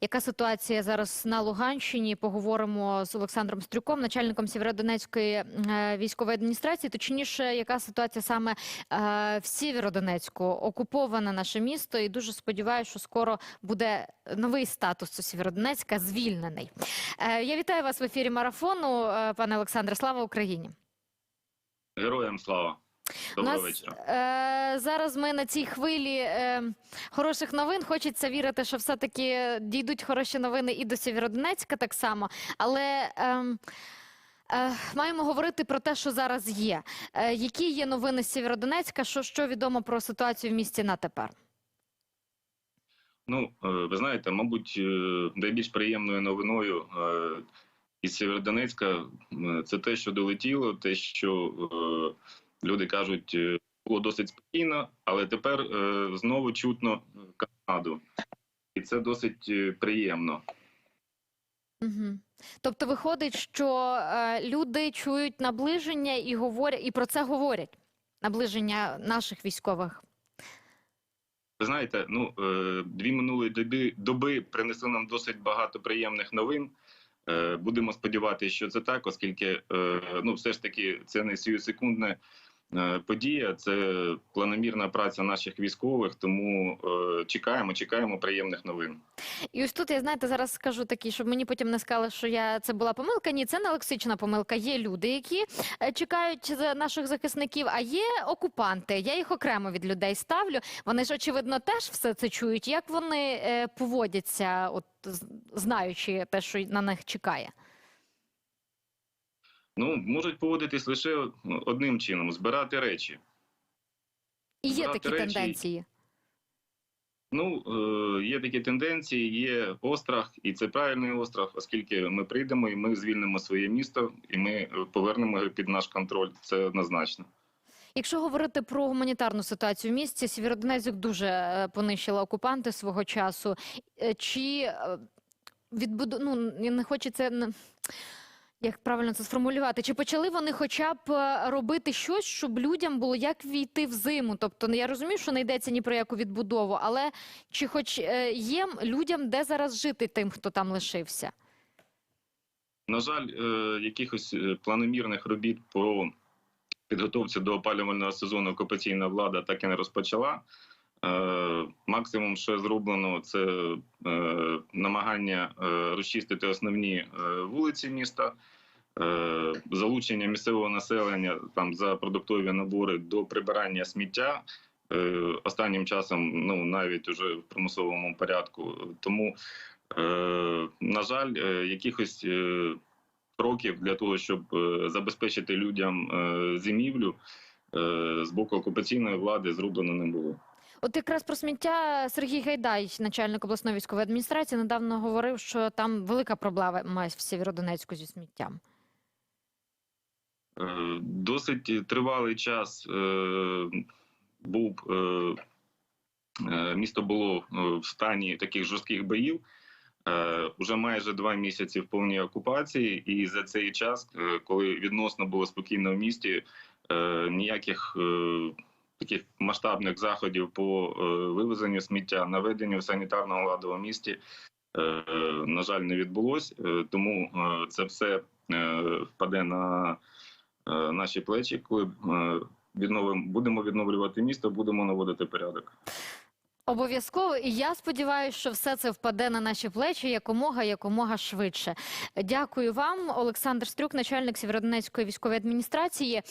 яка ситуація зараз на Луганщині. Поговоримо з Олександром Стрюком, начальником Сєвєродонецької е, військової адміністрації. Точніше, яка ситуація саме е, в Сєвєродонецьку окуповане наше місто, і дуже сподіваюся, що скоро буде новий статус у Сєвєродонецька звільнений. Е, Я вітаю вас в ефірі марафону, пане Олександре. Слава Україні! Героям слава. Доброго нас вечора. е, зараз ми на цій хвилі е, хороших новин. Хочеться вірити, що все-таки дійдуть хороші новини і до Сєвєродонецька так само. Але е, е, маємо говорити про те, що зараз є. Е, які є новини з Сєвєродонецька? Що, що відомо про ситуацію в місті на тепер? Ну, е, ви знаєте, мабуть, е, найбільш приємною новиною е, із Сєвєродонецька це те, що долетіло, те, що люди кажуть, е, було досить спокійно, але тепер е, знову чутно Канаду. І це досить е, приємно. Угу. Тобто виходить, що е, люди чують наближення і говорять, і про це говорять. Наближення наших військових. Ви знаєте, ну е, дві минулі доби, доби принесли нам досить багато приємних новин. Е, Будемо сподіватися, що це так, оскільки е, ну, все ж таки це не сіюсекундна е, подія, це планомірна праця наших військових. Тому е, чекаємо, чекаємо приємних новин. І ось тут я знаєте, зараз скажу такі, щоб мені потім не сказали, що я це була помилка. Ні, це не лексична помилка. Є люди, які е, чекають наших захисників, а є окупанти. Я їх окремо від людей ставлю. Вони ж очевидно теж все це чують. Як вони е, поводяться, от знаючи те, що на них чекає? Ну можуть поводитись лише одним чином: збирати речі. І є Брати такі речі. тенденції. Ну, е, є такі тенденції, є острах, і це правильний острах, оскільки ми прийдемо і ми звільнимо своє місто, і ми е, повернемо його під наш контроль. Це однозначно. Якщо говорити про гуманітарну ситуацію в місті, Сєвєродонецьк дуже е, понищила окупанти свого часу. Чи відбуду... ну, не хочеться як правильно це сформулювати? Чи почали вони хоча б е, робити щось, щоб людям було як війти в зиму? Тобто, ну, я розумію, що не йдеться ні про яку відбудову, але чи хоч е, є людям де зараз жити тим, хто там лишився? На жаль, е, якихось планомірних робіт по підготовці до опалювального сезону окупаційна влада так і не розпочала. Максимум, що зроблено, це е, намагання е, розчистити основні е, вулиці міста, залучення місцевого населення там за продуктові набори до прибирання сміття. Останнім часом, ну навіть уже в примусовому порядку. Тому, на жаль, якихось кроків для того, щоб забезпечити людям зимівлю з боку окупаційної влади зроблено не було. От якраз про сміття Сергій Гайдай, начальник обласної військової адміністрації, недавно говорив, що там велика проблема в Сєвєродонецьку зі сміттям. Е, Досить тривалий час е, був е, місто було в стані таких жорстких боїв. Уже майже два місяці в повній окупації, і за цей час, коли відносно було спокійно в місті, ніяких таких масштабних заходів по е, вивезенню сміття, наведенню санітарного ладу в місті, е, на жаль, не відбулось. Е, Тому це все впаде на наші плечі, коли відновимо, будемо відновлювати місто, будемо наводити порядок. Обов'язково, і я сподіваюся, що все це впаде на наші плечі якомога якомога швидше. Дякую вам, Олександр Стрюк, начальник Сєвєродонецької військової адміністрації.